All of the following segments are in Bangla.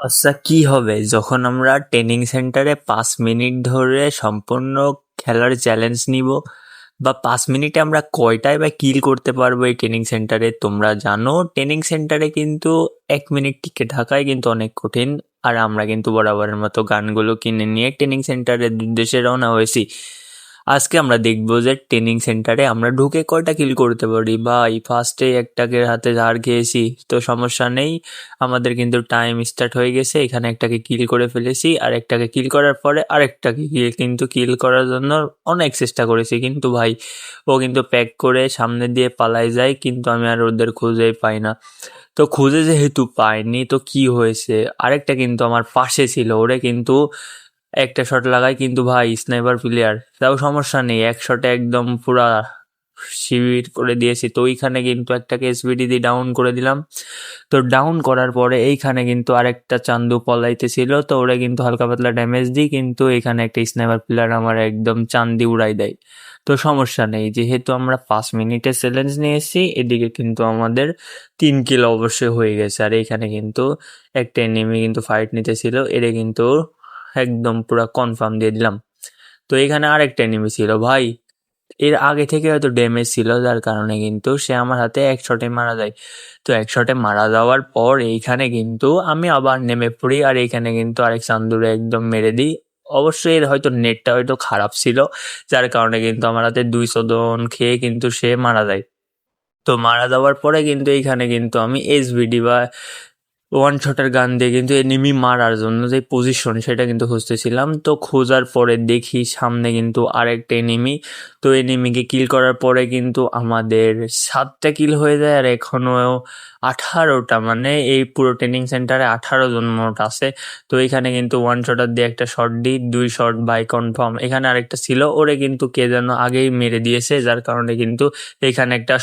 আচ্ছা কি হবে? যখন আমরা ট্রেনিং সেন্টারে পাঁচ মিনিট ধরে সম্পূর্ণ খেলার চ্যালেঞ্জ নিব বা পাঁচ মিনিটে আমরা কয়টায় বা কিল করতে পারব এই ট্রেনিং সেন্টারে তোমরা জানো ট্রেনিং সেন্টারে কিন্তু এক মিনিট টিকে থাকাই কিন্তু অনেক কঠিন। আর আমরা কিন্তু বরাবরের মতো গানগুলো কিনে নিয়ে ট্রেনিং সেন্টারের উদ্দেশ্যে রওনা হয়েছি। আজকে আমরা দেখব যে ট্রেনিং সেন্টারে আমরা ঢুকে কয়টা কিল করতে পারি। ভাই ফার্স্টে একটাকে হাতে ঝাড় খেয়েছি, তো সমস্যা নেই। আমাদের কিন্তু টাইম স্টার্ট হয়ে গেছে, এখানে একটাকে কিল করে ফেলেছি, আর একটাকে কিল করার পরে আরেকটাকে কিন্তু কিল করার জন্য অনেক চেষ্টা করেছি, কিন্তু ভাই, ও কিন্তু প্যাক করে সামনে দিয়ে পালাই যায়, কিন্তু আমি আর ওদের খুঁজেই পাই না। তো খুঁজে যেহেতু পাইনি, তো কি হয়েছে? আরেকটা কিন্তু আমার পাশে ছিল, ওরে কিন্তু একটা শট লাগাই, কিন্তু ভাই স্নাইপার প্লেয়ার তাও সমস্যা নেই। এক শটে একদম পুরা শিবির করে দিয়েছি। তো ওইখানে কিন্তু একটাকে এসবিডি দিয়ে ডাউন করে দিলাম। তো ডাউন করার পরে এইখানে কিন্তু আরেকটা চান্দু পলাইতেছিল। তো ওরা কিন্তু হালকা পাতলা ড্যামেজ দিই, কিন্তু এখানে একটা স্নাইপার প্লেয়ার আমার একদম চান্দি উড়াই দেয়। তো সমস্যা নেই। যেহেতু আমরা পাঁচ মিনিটের চ্যালেঞ্জ নিয়েছি, এদিকে কিন্তু আমাদের তিন কিলো অবশ্যই হয়ে গেছে। আর এখানে কিন্তু একটা এনিমি কিন্তু ফাইট নিতেছিল। এটা কিন্তু একদম পুরো কনফার্ম দিয়ে দিলাম। তো এখানে আরেকটা এনিমি ছিল, ভাই। এর আগে থেকে হয়তো ড্যামেজ ছিল, যার কারণে কিন্তু সে আমার হাতে এক শটে মারা যায়। তো এক শটে মারা যাওয়ার পর এইখানে কিন্তু আমি আবার নেমে পড়ি, আর এইখানে কিন্তু আরেক চান্দুরে একদম মেরে দিই। অবশ্যই এর হয়তো নেটটা হয়তো খারাপ ছিল, যার কারণে কিন্তু আমার হাতে দুইশো দন খেয়ে কিন্তু সে মারা যায়। তো মারা যাওয়ার পরে কিন্তু এইখানে কিন্তু আমি এসবিডি বা ওয়ান শটের গান দিয়ে কিন্তু এনিমি মারার জন্য যে পজিশন সেটা কিন্তু খুঁজতেছিলাম। তো খোঁজার পরে দেখি সামনে কিন্তু আরেকটা এনিমি তো এনিমিকে কিল করার পরে কিন্তু আমাদের সাতটা কিল হয়ে যায় আর এখনও আঠারোটা। মানে এই পুরো ট্রেনিং সেন্টারে আঠারো জন মোট আছে। তো এখানে কিন্তু ওয়ান শটার দিয়ে একটা শট দিই, দুই শট বাই কনফার্ম এখানে আরেকটা ছিল, ওরে কিন্তু কে যেন আগেই মেরে দিয়েছে, যার কারণে কিন্তু এখানে একটা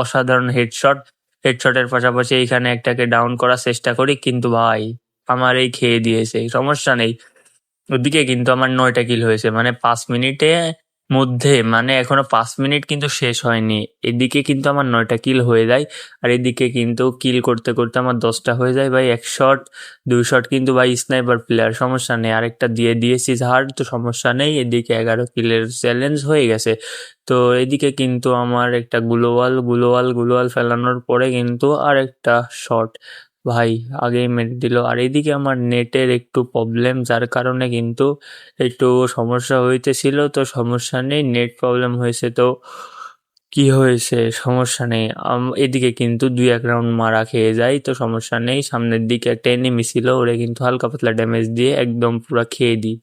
অসাধারণ হেডশট হেডশটের পাশাপাশি এইখানে একটাকে ডাউন করার চেষ্টা করি, কিন্তু ভাই, আমার এই খেয়ে দিয়েছে, সমস্যা নেই। ওদিকে কিন্তু আমার নয়টা কিল হয়েছে মানে পাঁচ মিনিটে মধ্যে মানে এখনও পাঁচ মিনিট কিন্তু শেষ হয়নি। এদিকে কিন্তু আমার নয়টা কিল হয়ে যায়, আর এদিকে কিন্তু কিল করতে করতে আমার দশটা হয়ে যায়। ভাই, এক শট দুই শট কিন্তু ভাই স্নাইপার প্লেয়ার সমস্যা নেই। আরেকটা দিয়ে দিয়েছি ঝাড়, তো সমস্যা নেই। এদিকে এগারো কিলের চ্যালেঞ্জ হয়ে গেছে। তো এদিকে কিন্তু আমার একটা গ্লোয়াল গ্লোয়াল গ্লোয়াল ফেলানোর পরে কিন্তু আর একটা শট ভাই আগেই মেরে দিল। আর এদিকে আমার নেটের একটু প্রবলেম যার কারণে কিন্তু একটু সমস্যা হইতেছিল। তো সমস্যা নেই, নেট প্রবলেম হয়েছে। তো কি হয়েছে? সমস্যা নেই। এদিকে কিন্তু দুই, এক রাউন্ড মারা খেয়ে যায়। তো সমস্যা নেই। সামনের দিকে একটা এনিমি ছিল, ওরে কিন্তু হালকা পাতলা ড্যামেজ দিয়ে একদম পুরো খেয়ে দিই।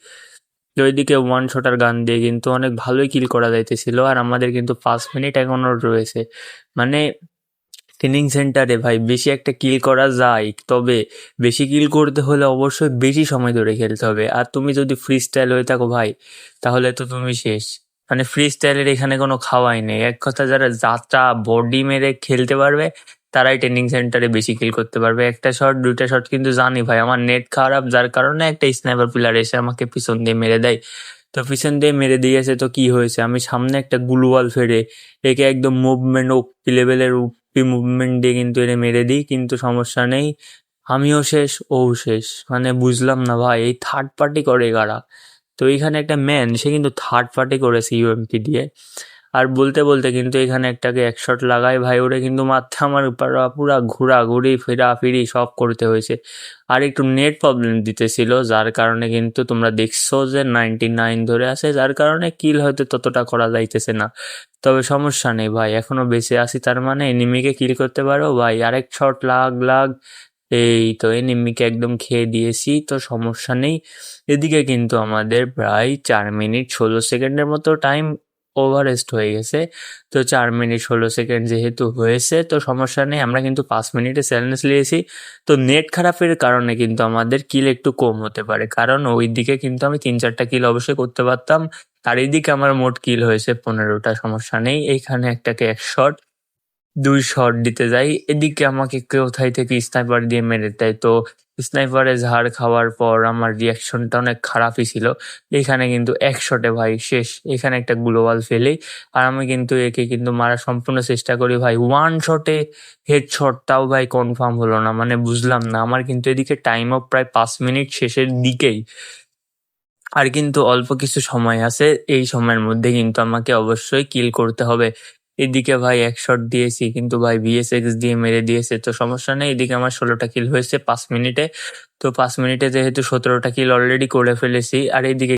তো ওইদিকে ওয়ান শটার গান দিয়ে কিন্তু অনেক ভালোই কিল করা যাইতেছিল। আর আমাদের কিন্তু পাঁচ মিনিট এখনও রয়েছে। মানে ট্রেনিং সেন্টারে ভাই, বেশি একটা কিল করা যায়। তবে বেশি কিল করতে হলে অবশ্যই বেশি সময় ধরে খেলতে হবে। আর তুমি যদি ফ্রি স্টাইল হয়ে থাকো ভাই, তাহলে তো তুমি শেষ। মানে ফ্রি স্টাইলের এখানে কোনো খাওয়াই নেই। এক কথা যারা যাত্রা বডি মেরে খেলতে পারবে, তারাই ট্রেনিং সেন্টারে বেশি কিল করতে পারবে। একটা শট দুইটা শট কিন্তু জানি ভাই, আমার নেট খারাপ, যার কারণে একটা স্নাইপার প্লেয়ার এসে আমাকে পিছন দিয়ে মেরে দেয়। তো পিছন দিয়ে মেরে দিয়েছে তো কি হয়েছে? আমি সামনে একটা গুলওয়াল ফেরে, একে একদম মুভমেন্ট ও লেভেলের মুভমেন্ট দিয়ে কিন্তু এটা মেরে দিই, কিন্তু সমস্যা নেই। আমিও শেষ ও শেষ। মানে বুঝলাম না ভাই, এই থার্ড পার্টি করে কারা? তো এইখানে একটা ম্যান সে কিন্তু থার্ড পার্টি করেছে ইউএমপি দিয়ে। আর বলতে বলতে কিন্তু এখানে একটাকে এক শট লাগাই ভাই, ওরে কিন্তু মাথা আমার পুরা ঘোরা ঘুরি ফেরা ফিরি সব করতে হয়েছে। আর একটু নেট প্রবলেম দিতেছিল, যার কারণে কিন্তু তোমরা দেখছ যে নাইনটি নাইন ধরে আছে, যার কারণে কিল হয়তো ততটা করা যাইতেছে না। তবে সমস্যা নেই ভাই, এখনও বেঁচে আছি, তার মানে এনিমিকে কিল করতে পারো ভাই। আরেক শট লাগ লাগ। এই তো এনিমিকে একদম খেয়ে দিয়েছি, তো সমস্যা নেই। এদিকে কিন্তু আমাদের প্রায় চার মিনিট ষোলো সেকেন্ডের মতো টাইম ওভারেস্ট হয়ে গেছে। তো চার মিনিট ষোলো সেকেন্ড যেহেতু হয়েছে, তো সমস্যা নেই, আমরা কিন্তু পাঁচ মিনিটে চ্যালেঞ্জ নিয়েছি। তো নেট খারাপের কারণে কিন্তু আমাদের কিল একটু কম হতে পারে। কারণ ওই দিকে কিন্তু আমি তিন চারটা কিল অবশ্যই করতে পারতাম। আর এদিকে আমার মোট কিল হয়েছে পনেরোটা, সমস্যা নেই। এইখানে একটাকে এক শট দুই শট দিতে যাই। এদিকে আমাকে কোথায় থেকে স্নাইপার দিয়ে মেরে দেয়। তো স্নাইপারে ঝাড় খাওয়ার পর আমার রিয়াকশনটা অনেক খারাপই ছিল। এখানে কিন্তু এক শটে ভাই শেষ। এখানে একটা গ্লোবাল ফেলেই। আর আমি কিন্তু একে কিন্তু মারা সম্পূর্ণ চেষ্টা করি ভাই। ওয়ান শটে হেড শটটাও ভাই কনফার্ম হলো না। মানে বুঝলাম না। আমার কিন্তু এদিকে টাইম অফ প্রায় পাঁচ মিনিট শেষের দিকেই। আর কিন্তু অল্প কিছু সময় আছে। এই সময়ের মধ্যে কিন্তু আমাকে অবশ্যই কিল করতে হবে। এদিকে ভাই এক শট দিয়েছি, কিন্তু ভাই ভিএসএক্স দিয়ে মেরে দিয়েছে, তো সমস্যা নেই। এদিকে আমার ষোলোটা কিল হয়েছে পাঁচ মিনিটে। তো পাঁচ মিনিটে যেহেতু সতেরোটা কিল অলরেডি করে ফেলেছি, আর এইদিকে